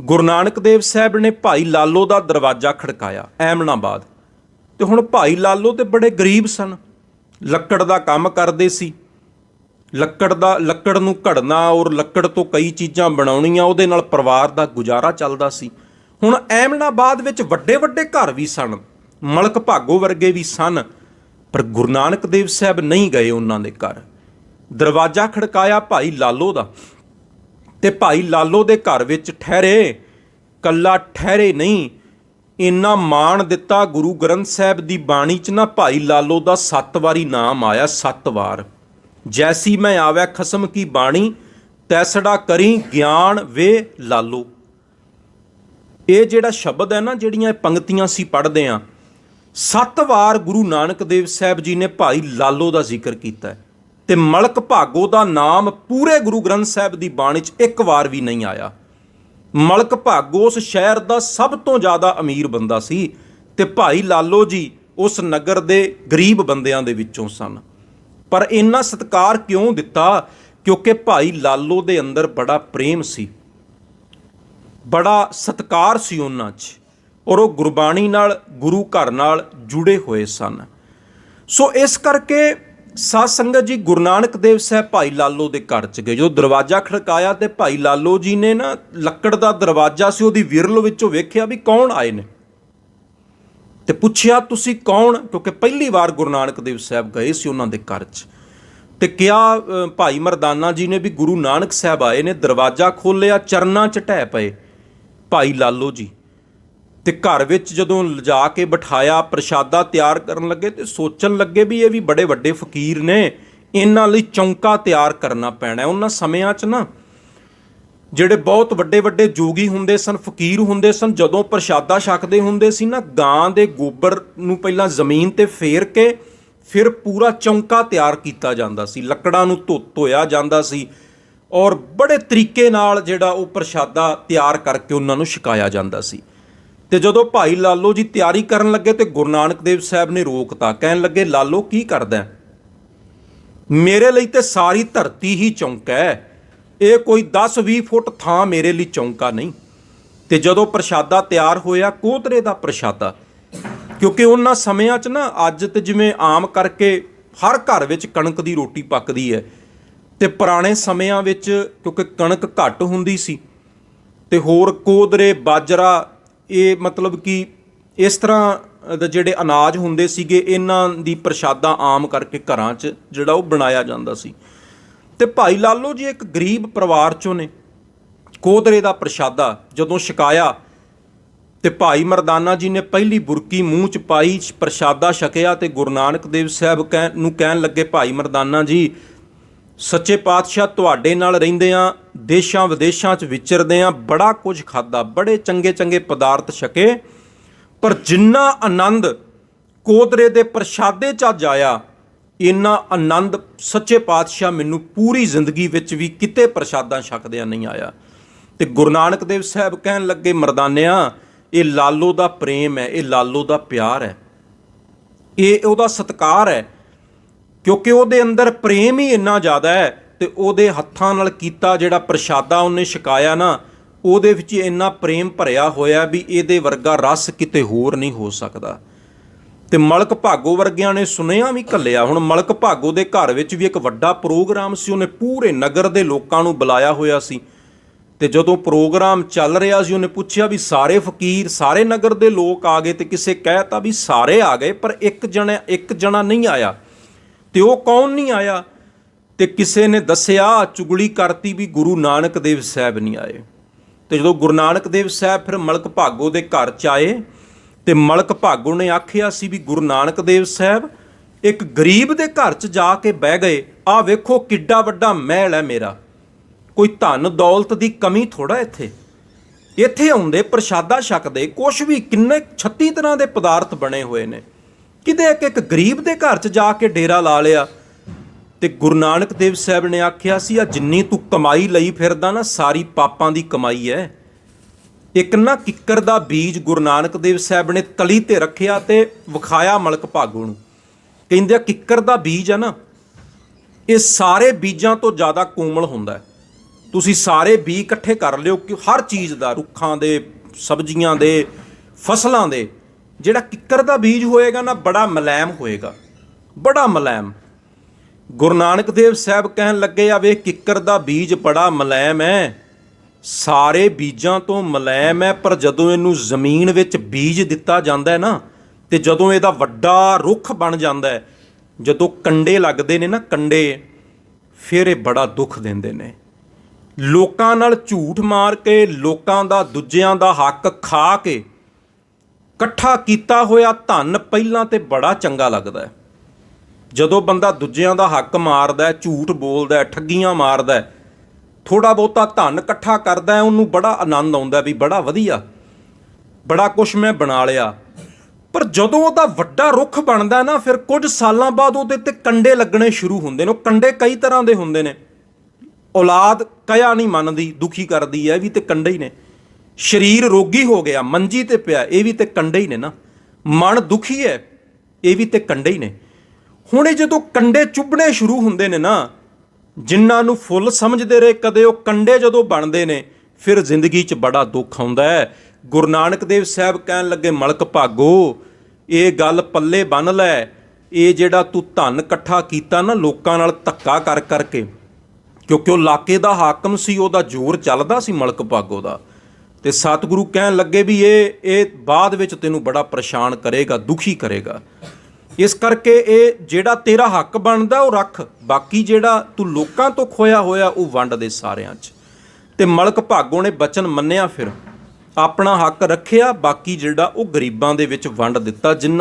ਗੁਰੂ ਨਾਨਕ ਦੇਵ ਸਾਹਿਬ ਨੇ ਭਾਈ ਲਾਲੋ ਦਾ ਦਰਵਾਜ਼ਾ ਖੜਕਾਇਆ ਐਮਨਾਬਾਦ ਤੇ ਹੁਣ ਭਾਈ ਲਾਲੋ ਤੇ ਬੜੇ ਗਰੀਬ ਸਨ। ਲੱਕੜ ਦਾ ਕੰਮ ਕਰਦੇ ਸੀ। ਲੱਕੜ ਦਾ, ਲੱਕੜ ਨੂੰ ਘੜਨਾ ਔਰ ਲੱਕੜ ਤੋਂ ਕਈ ਚੀਜ਼ਾਂ ਬਣਾਉਣੀਆਂ, ਉਹਦੇ ਨਾਲ ਪਰਿਵਾਰ ਦਾ ਗੁਜ਼ਾਰਾ ਚੱਲਦਾ ਸੀ। ਹੁਣ ਐਮਨਾਬਾਦ ਵਿੱਚ ਵੱਡੇ ਵੱਡੇ ਘਰ ਵੀ ਸਨ। ਮਲਕ ਭਾਗੋ ਵਰਗੇ ਵੀ ਸਨ। ਪਰ ਗੁਰੂ ਨਾਨਕ ਦੇਵ ਸਾਹਿਬ ਨਹੀਂ ਗਏ ਉਹਨਾਂ ਦੇ ਘਰ। ਦਰਵਾਜ਼ਾ ਖੜਕਾਇਆ ਭਾਈ ਲਾਲੋ ਦਾ। ਤੇ ਭਾਈ ਲਾਲੋ ਦੇ ਘਰ ਵਿੱਚ ਠਹਿਰੇ। ਕੱਲਾ ਠਹਿਰੇ ਨਹੀਂ, ਇੰਨਾ ਮਾਣ ਦਿੱਤਾ ਗੁਰੂ ਗ੍ਰੰਥ ਸਾਹਿਬ ਦੀ ਬਾਣੀ ਚ ਨਾ ਭਾਈ ਲਾਲੋ ਦਾ ਸੱਤ ਵਾਰੀ ਨਾਮ ਆਇਆ, ਸੱਤ ਵਾਰ। ਜੈਸੀ ਮੈਂ ਆਵੈ ਖਸਮ ਕੀ ਬਾਣੀ, ਤੈਸੜਾ ਕਰੀ ਗਿਆਨ ਵੇ ਲਾਲੋ। ਇਹ ਜਿਹੜਾ ਸ਼ਬਦ ਹੈ ਨਾ, ਜਿਹੜੀਆਂ ਇਹ ਪੰਕਤੀਆਂ ਸੀ ਪੜ੍ਹਦੇ ਆ, ਸੱਤ ਵਾਰ ਗੁਰੂ ਨਾਨਕ ਦੇਵ ਸਾਹਿਬ ਜੀ ਨੇ ਭਾਈ ਲਾਲੋ ਦਾ ਜ਼ਿਕਰ ਕੀਤਾ ਹੈ। ਤੇ ਮਲਕ ਭਾਗੋ ਦਾ ਨਾਮ ਪੂਰੇ ਗੁਰੂ ਗ੍ਰੰਥ ਸਾਹਿਬ ਦੀ ਬਾਣੀ 'ਚ ਇੱਕ ਵਾਰ ਵੀ ਨਹੀਂ ਆਇਆ। ਮਲਕ ਭਾਗੋ ਉਸ ਸ਼ਹਿਰ ਦਾ ਸਭ ਤੋਂ ਜ਼ਿਆਦਾ ਅਮੀਰ ਬੰਦਾ ਸੀ ਤੇ ਭਾਈ ਲਾਲੋ ਜੀ ਉਸ ਨਗਰ ਦੇ ਗਰੀਬ ਬੰਦਿਆਂ ਦੇ ਵਿੱਚੋਂ ਸਨ। ਪਰ ਇੰਨਾ ਸਤਕਾਰ ਕਿਉਂ ਦਿੱਤਾ? ਕਿਉਂਕਿ ਭਾਈ ਲਾਲੋ ਦੇ ਅੰਦਰ ਬੜਾ ਪ੍ਰੇਮ ਸੀ। ਬੜਾ ਸਤਕਾਰ ਸੀ ਉਹਨਾਂ 'ਚ ਔਰ ਉਹ ਗੁਰਬਾਣੀ ਨਾਲ, ਗੁਰੂ ਘਰ ਨਾਲ ਜੁੜੇ ਹੋਏ ਸਨ। ਸੋ ਇਸ ਕਰਕੇ ਸਾਧ ਸੰਗਤ ਜੀ, ਗੁਰੂ ਨਾਨਕ ਦੇਵ ਸਾਹਿਬ ਭਾਈ ਲਾਲੋ ਦੇ ਘਰ 'ਚ ਗਏ। ਜਦੋਂ ਦਰਵਾਜ਼ਾ ਖੜਕਾਇਆ ਤੇ ਭਾਈ ਲਾਲੋ ਜੀ ਨੇ ਨਾ ਲੱਕੜ ਦਾ ਦਰਵਾਜ਼ਾ ਸੀ, ਉਹਦੀ ਵਿਰਲ ਵਿੱਚੋਂ ਵੇਖਿਆ ਵੀ ਕੌਣ ਆਏ ਨੇ। ਤੇ ਪੁੱਛਿਆ, ਤੁਸੀਂ ਕੌਣ? ਕਿਉਂਕਿ ਪਹਿਲੀ ਵਾਰ ਗੁਰੂ ਨਾਨਕ ਦੇਵ ਸਾਹਿਬ ਗਏ ਸੀ ਉਹਨਾਂ ਦੇ ਘਰ 'ਚ। ਤੇ ਕਿਹਾ ਭਾਈ ਮਰਦਾਨਾ ਜੀ ਨੇ ਵੀ ਗੁਰੂ ਨਾਨਕ ਸਾਹਿਬ ਆਏ ਨੇ, ਦਰਵਾਜ਼ਾ ਖੋਲ੍ਹਿਆ, ਚਰਨਾਂ 'ਚ ਢਹਿ ਪਏ ਭਾਈ ਲਾਲੋ ਜੀ। ਤੇ ਘਰ ਵਿੱਚ ਜਦੋਂ ਲਿਜਾ ਕੇ ਬਿਠਾਇਆ, ਪ੍ਰਸ਼ਾਦਾ ਤਿਆਰ ਕਰਨ ਲੱਗੇ ਤੇ ਸੋਚਣ ਲੱਗੇ ਵੀ ਇਹ ਵੀ ਬੜੇ ਵੱਡੇ ਫਕੀਰ ਨੇ, ਇਹਨਾਂ ਲਈ ਚੌਂਕਾ ਤਿਆਰ ਕਰਨਾ ਪੈਣਾ ਉਹਨਾਂ ਸਮਿਆਂ 'ਚ ਨਾ ਜਿਹੜੇ ਬਹੁਤ ਵੱਡੇ ਵੱਡੇ ਜੋਗੀ ਹੁੰਦੇ ਸਨ, ਫਕੀਰ ਹੁੰਦੇ ਸਨ, ਜਦੋਂ ਪ੍ਰਸ਼ਾਦਾ ਛਕਦੇ ਹੁੰਦੇ ਸੀ ਨਾ, ਗਾਂ ਦੇ ਗੋਬਰ ਨੂੰ ਪਹਿਲਾਂ ਜ਼ਮੀਨ ਤੇ ਫੇਰ ਕੇ ਫਿਰ ਪੂਰਾ ਚੌਂਕਾ ਤਿਆਰ ਕੀਤਾ ਜਾਂਦਾ ਸੀ। ਲੱਕੜਾਂ ਨੂੰ ਧੋ ਧੋਇਆ ਜਾਂਦਾ ਸੀ ਔਰ ਬੜੇ ਤਰੀਕੇ ਨਾਲ ਜਿਹੜਾ ਉਹ ਪ੍ਰਸ਼ਾਦਾ ਤਿਆਰ ਕਰਕੇ ਉਹਨਾਂ ਨੂੰ ਛਕਾਇਆ ਜਾਂਦਾ ਸੀ। ਤੇ ਜਦੋਂ ਭਾਈ ਲਾਲੋ ਜੀ ਤਿਆਰੀ ਕਰਨ ਲੱਗੇ ਤੇ ਗੁਰੂ ਨਾਨਕ ਦੇਵ ਸਾਹਿਬ ਨੇ ਰੋਕਤਾ, ਕਹਿਣ ਲੱਗੇ, ਲਾਲੋ, ਕੀ ਕਰਦਾ ਮੇਰੇ ਲਈ ਤੇ ਸਾਰੀ ਧਰਤੀ ਹੀ ਚੌਂਕਾ ਹੈ। ਇਹ ਕੋਈ 10-20 ਫੁੱਟ ਥਾਂ ਮੇਰੇ ਲਈ ਚੌਂਕਾ ਨਹੀਂ। ਤੇ ਜਦੋਂ ਪ੍ਰਸ਼ਾਦਾ ਤਿਆਰ ਹੋਇਆ, ਕੋਤਰੇ ਦਾ ਪ੍ਰਸ਼ਾਦਾ, ਕਿਉਂਕਿ ਉਹਨਾਂ ਸਮਿਆਂ 'ਚ ਨਾ ਅੱਜ ਤੇ ਜਿਵੇਂ ਆਮ ਕਰਕੇ ਹਰ ਘਰ ਵਿੱਚ ਕਣਕ ਦੀ ਰੋਟੀ ਪੱਕਦੀ ਹੈ, ਤੇ ਪੁਰਾਣੇ ਸਮਿਆਂ ਵਿੱਚ ਕਿਉਂਕਿ ਕਣਕ ਘੱਟ ਹੁੰਦੀ ਸੀ, ਤੇ ਹੋਰ ਕੋਦਰੇ, ਬਾਜਰਾ ਇਹ ਮਤਲਬ ਕਿ ਇਸ ਤਰ੍ਹਾਂ ਦੇ ਜਿਹੜੇ ਅਨਾਜ ਹੁੰਦੇ ਸੀਗੇ, ਇਹਨਾਂ ਦੀ ਪ੍ਰਸ਼ਾਦਾ ਆਮ ਕਰਕੇ ਘਰਾਂ 'ਚ ਜਿਹੜਾ ਉਹ ਬਣਾਇਆ ਜਾਂਦਾ ਸੀ। ਤੇ ਭਾਈ ਲਾਲੋ ਜੀ ਇੱਕ ਗਰੀਬ ਪਰਿਵਾਰ 'ਚੋਂ ਨੇ, ਕੋਦਰੇ ਦਾ ਪ੍ਰਸ਼ਾਦਾ ਜਦੋਂ ਛਕਾਇਆ, ਤੇ ਭਾਈ ਮਰਦਾਨਾ ਜੀ ਨੇ ਪਹਿਲੀ ਬੁਰਕੀ ਮੂੰਹ 'ਚ ਪਾਈ, ਪ੍ਰਸ਼ਾਦਾ ਛਕਿਆ ਤੇ ਗੁਰੂ ਨਾਨਕ ਦੇਵ ਸਾਹਿਬ ਕਹਿ- ਨੂੰ ਕਹਿਣ ਲੱਗੇ, ਭਾਈ ਮਰਦਾਨਾ ਜੀ ਸੱਚੇ ਪਾਤਸ਼ਾਹ ਤੁਹਾਡੇ ਨਾਲ ਰਹਿੰਦੇ ਰਹਿੰਦਿਆਂ ਦੇਸ਼ਾਂ ਵਿਦੇਸ਼ਾਂ 'ਚ ਵਿਚਰਦੇ ਵਿਚਰਦਿਆਂ ਬੜਾ ਕੁਝ ਖਾਦਾ ਬੜੇ ਚੰਗੇ ਚੰਗੇ ਪਦਾਰਥ ਛਕੇ। ਪਰ ਜਿੰਨਾ ਆਨੰਦ ਕੋਦਰੇ ਦੇ ਪ੍ਰਸ਼ਾਦੇ 'ਚ ਅੱਜ ਆਇਆ, ਇੰਨਾ ਆਨੰਦ ਸੱਚੇ ਪਾਤਸ਼ਾਹ ਮੈਨੂੰ ਪੂਰੀ ਜ਼ਿੰਦਗੀ ਵਿੱਚ ਵੀ ਕਿਤੇ ਪ੍ਰਸ਼ਾਦਾ ਛਕਦਿਆਂ ਨਹੀਂ ਆਇਆ। ਤੇ ਗੁਰੂ ਨਾਨਕ ਦੇਵ ਸਾਹਿਬ ਕਹਿਣ ਲੱਗੇ, ਮਰਦਾਨਿਆਂ, ਇਹ ਲਾਲੋ ਦਾ ਪ੍ਰੇਮ ਹੈ, ਇਹ ਲਾਲੋ ਦਾ ਪਿਆਰ ਹੈ। ਇਹ ਉਹਦਾ ਸਤਕਾਰ ਹੈ। ਕਿਉਂਕਿ ਉਹਦੇ ਅੰਦਰ ਪ੍ਰੇਮ ਹੀ ਇੰਨਾ ਜ਼ਿਆਦਾ ਹੈ ਤੇ ਉਹਦੇ ਹੱਥਾਂ ਨਾਲ ਕੀਤਾ ਜਿਹੜਾ ਪ੍ਰਸ਼ਾਦਾ ਉਹਨੇ ਛਕਾਇਆ ਨਾ, ਉਹਦੇ ਵਿੱਚ ਇੰਨਾ ਪ੍ਰੇਮ ਭਰਿਆ ਹੋਇਆ ਵੀ ਇਹਦੇ ਵਰਗਾ ਰਸ ਕਿਤੇ ਹੋਰ ਨਹੀਂ ਹੋ ਸਕਦਾ। ਤੇ ਮਲਕ ਭਾਗੋ ਵਰਗਿਆਂ ਨੇ ਸੁਨੇਹਾ ਵੀ ਘੱਲਿਆ, ਹੁਣ ਮਲਕ ਭਾਗੋ ਦੇ ਘਰ ਵਿੱਚ ਵੀ ਇੱਕ ਵੱਡਾ ਪ੍ਰੋਗਰਾਮ ਸੀ, ਉਹਨੇ ਪੂਰੇ ਨਗਰ ਦੇ ਲੋਕਾਂ ਨੂੰ ਬੁਲਾਇਆ ਹੋਇਆ ਸੀ। ਤੇ ਜਦੋਂ ਪ੍ਰੋਗਰਾਮ ਚੱਲ ਰਿਹਾ ਸੀ, ਉਹਨੇ ਪੁੱਛਿਆ ਵੀ ਸਾਰੇ ਫਕੀਰ, ਸਾਰੇ ਨਗਰ ਦੇ ਲੋਕ ਆ ਗਏ ਤੇ ਕਿਸੇ ਕਹਿਤਾ ਵੀ ਸਾਰੇ ਆ ਗਏ, ਪਰ ਇੱਕ ਜਣਾ ਇੱਕ ਜਣਾ ਨਹੀਂ ਆਇਆ। ਤੇ ਉਹ ਕੌਣ ਨਹੀਂ ਆਇਆ? ਤੇ ਕਿਸੇ ਨੇ ਦੱਸਿਆ, ਚੁਗਲੀ ਕਰਤੀ ਵੀ ਗੁਰੂ ਨਾਨਕ ਦੇਵ ਸਾਹਿਬ ਨਹੀਂ ਆਏ। ਤੇ ਜਦੋਂ ਗੁਰੂ ਨਾਨਕ ਦੇਵ ਸਾਹਿਬ ਫਿਰ ਮਲਕ ਭਾਗੋ ਦੇ ਘਰ ਚ ਆਏ, ਤੇ ਮਲਕ ਭਾਗੋ ਨੇ ਆਖਿਆ ਸੀ ਵੀ ਗੁਰੂ ਨਾਨਕ ਦੇਵ ਸਾਹਿਬ ਇੱਕ ਗਰੀਬ ਦੇ ਘਰ ਚ ਜਾ ਕੇ ਬਹਿ ਗਏ। ਆ ਵੇਖੋ ਕਿੱਡਾ ਵੱਡਾ ਮਹਿਲ ਹੈ ਮੇਰਾ। ਕੋਈ ਧਨ ਦੌਲਤ ਦੀ ਕਮੀ ਥੋੜਾ ਇੱਥੇ। ਇੱਥੇ ਆਉਂਦੇ ਪ੍ਰਸ਼ਾਦਾ ਛਕਦੇ, ਕੁਛ ਵੀ ਕਿੰਨੇ 36 ਤਰ੍ਹਾਂ ਦੇ ਪਦਾਰਥ ਬਣੇ ਹੋਏ ਨੇ। ਕਿਤੇ ਇੱਕ ਇੱਕ ਗਰੀਬ ਦੇ ਘਰ 'ਚ ਜਾ ਕੇ ਡੇਰਾ ਲਾ ਲਿਆ। ਤੇ ਗੁਰੂ ਨਾਨਕ ਦੇਵ ਸਾਹਿਬ ਨੇ ਆਖਿਆ ਸੀ, ਆ ਜਿੰਨੀ ਤੂੰ ਕਮਾਈ ਲਈ ਫਿਰਦਾ ਨਾ, ਸਾਰੀ ਪਾਪਾਂ ਦੀ ਕਮਾਈ ਹੈ ਇੱਕ ਨਾ ਕਿੱਕਰ ਦਾ ਬੀਜ ਗੁਰੂ ਨਾਨਕ ਦੇਵ ਸਾਹਿਬ ਨੇ ਤਲੀ ਤੇ ਰੱਖਿਆ ਤੇ ਵਿਖਾਇਆ ਮਲਕ ਭਾਗੂ ਨੂੰ। ਕਹਿੰਦੇ ਆ, ਕਿੱਕਰ ਦਾ ਬੀਜ ਆ ਨਾ, ਇਹ ਸਾਰੇ ਬੀਜਾਂ ਤੋਂ ਜ਼ਿਆਦਾ ਕੋਮਲ ਹੁੰਦਾ ਹੈ ਤੁਸੀਂ ਸਾਰੇ ਬੀ ਇਕੱਠੇ ਕਰ ਲਿਓ ਕਿ ਹਰ ਚੀਜ਼ ਦਾ, ਰੁੱਖਾਂ ਦੇ, ਸਬਜ਼ੀਆਂ ਦੇ, ਫਸਲਾਂ ਦੇ ਜਿਹੜਾ ਕਿੱਕਰ ਦਾ ਬੀਜ ਹੋਏਗਾ ਨਾ, ਬੜਾ ਮਲੈਮ ਹੋਏਗਾ। ਬੜਾ ਮਲੈਮ। ਗੁਰੂ ਨਾਨਕ ਦੇਵ ਸਾਹਿਬ ਕਹਿਣ ਲੱਗੇ ਆ, ਵੇ ਕਿੱਕਰ ਦਾ ਬੀਜ ਬੜਾ ਮਲੈਮ ਹੈ ਸਾਰੇ ਬੀਜਾਂ ਤੋਂ ਮੁਲਾਇਮ ਹੈ ਪਰ ਜਦੋਂ ਇਹਨੂੰ ਜ਼ਮੀਨ ਵਿੱਚ ਬੀਜ ਦਿੱਤਾ ਜਾਂਦਾ ਹੈ ਨਾ, ਤੇ ਜਦੋਂ ਇਹਦਾ ਵੱਡਾ ਰੁੱਖ ਬਣ ਜਾਂਦਾ ਹੈ ਜਦੋਂ ਕੰਡੇ ਲੱਗਦੇ ਨੇ ਨਾ ਕੰਡੇ, ਫਿਰ ਇਹ ਬੜਾ ਦੁੱਖ ਦਿੰਦੇ ਨੇ। ਲੋਕਾਂ ਨਾਲ ਝੂਠ ਮਾਰ ਕੇ, ਲੋਕਾਂ ਦਾ, ਦੂਜਿਆਂ ਦਾ ਹੱਕ ਖਾ ਕੇ ਇਕੱਠਾ ਕੀਤਾ ਹੋਇਆ ਧਨ ਪਹਿਲਾਂ ਤੇ ਬੜਾ ਚੰਗਾ ਲੱਗਦਾ ਹੈ। ਜਦੋਂ ਬੰਦਾ ਦੂਜਿਆਂ ਦਾ ਹੱਕ ਮਾਰਦਾ ਹੈ, ਝੂਠ ਬੋਲਦਾ ਹੈ, ਠੱਗੀਆਂ ਮਾਰਦਾ ਹੈ ਥੋੜਾ ਬਹੁਤਾ ਧਨ ਇਕੱਠਾ ਕਰਦਾ ਹੈ, ਉਹਨੂੰ ਬੜਾ ਆਨੰਦ ਆਉਂਦਾ ਵੀ ਬੜਾ ਵਧੀਆ, ਬੜਾ ਕੁਝ ਮੈਂ ਬਣਾ ਲਿਆ। ਪਰ ਜਦੋਂ ਉਹਦਾ ਵੱਡਾ ਰੁੱਖ ਬਣਦਾ ਨਾ, ਫਿਰ ਕੁਝ ਸਾਲਾਂ ਬਾਅਦ ਉਹਦੇ ਤੇ ਕੰਡੇ ਲੱਗਣੇ ਸ਼ੁਰੂ ਹੁੰਦੇ ਨੇ। ਉਹ ਕੰਡੇ ਕਈ ਤਰ੍ਹਾਂ ਦੇ ਹੁੰਦੇ ਨੇ। ਔਲਾਦ ਕਿਆ ਨਹੀਂ ਮੰਨਦੀ, ਦੁਖੀ ਕਰਦੀ ਹੈ ਵੀ ਤੇ ਕੰਡੇ ਹੀ ਨੇ। ਸਰੀਰ ਰੋਗੀ ਹੋ ਗਿਆ, ਮੰਜੀ ਤੇ ਪਿਆ, ਇਹ ਵੀ ਤੇ ਕੰਡੇ ਹੀ ਨੇ ਨਾ। ਮਨ ਦੁਖੀ ਹੈ, ਇਹ ਵੀ ਤੇ ਕੰਡੇ ਹੀ ਨੇ। ਹੁਣ ਇਹ ਜਦੋਂ ਕੰਡੇ ਚੁੱਭਣੇ ਸ਼ੁਰੂ ਹੁੰਦੇ ਨੇ ਨਾ, ਜਿਨ੍ਹਾਂ ਨੂੰ ਫੁੱਲ ਸਮਝਦੇ ਰਹੇ, ਕਦੇ ਉਹ ਕੰਡੇ ਜਦੋਂ ਬਣਦੇ ਨੇ, ਫਿਰ ਜ਼ਿੰਦਗੀ 'ਚ ਬੜਾ ਦੁੱਖ ਆਉਂਦਾ ਹੈ। ਗੁਰੂ ਨਾਨਕ ਦੇਵ ਸਾਹਿਬ ਕਹਿਣ ਲੱਗੇ, ਮਲਕ ਭਾਗੋ, ਇਹ ਗੱਲ ਪੱਲੇ ਬੰਨ ਲੈ। ਇਹ ਜਿਹੜਾ ਤੂੰ ਧਨ ਇਕੱਠਾ ਕੀਤਾ ਨਾ, ਲੋਕਾਂ ਨਾਲ ਧੱਕਾ ਕਰ ਕਰਕੇ, ਕਿਉਂਕਿ ਉਹ ਇਲਾਕੇ ਦਾ ਹਾਕਮ ਸੀ, ਉਹਦਾ ਜ਼ੋਰ ਚੱਲਦਾ ਸੀ ਮਲਕ ਭਾਗੋ ਦਾ। ਤੇ ਸਤਿਗੁਰੂ ਕਹਿਣ ਲੱਗੇ ਵੀ ਇਹ ਇਹ ਬਾਅਦ ਵਿੱਚ ਤੈਨੂੰ ਬੜਾ ਪਰੇਸ਼ਾਨ ਕਰੇਗਾ, ਦੁਖੀ ਕਰੇਗਾ। ਇਸ ਕਰਕੇ ਇਹ ਜਿਹੜਾ ਤੇਰਾ ਹੱਕ ਬਣਦਾ, ਉਹ ਰੱਖ। ਬਾਕੀ ਜਿਹੜਾ ਤੂੰ ਲੋਕਾਂ ਤੋਂ ਖੋਇਆ ਹੋਇਆ, ਉਹ ਵੰਡ ਦੇ ਸਾਰਿਆਂ 'ਚ। ਤੇ ਮਲਕ ਭਾਗੋ ਨੇ ਬਚਨ ਮੰਨਿਆ ਫਿਰ। ਆਪਣਾ ਹੱਕ ਰੱਖਿਆ, ਬਾਕੀ ਜਿਹੜਾ ਉਹ ਗਰੀਬਾਂ ਦੇ ਵਿੱਚ ਵੰਡ ਦਿੱਤਾ, ਜਿੰਨਾ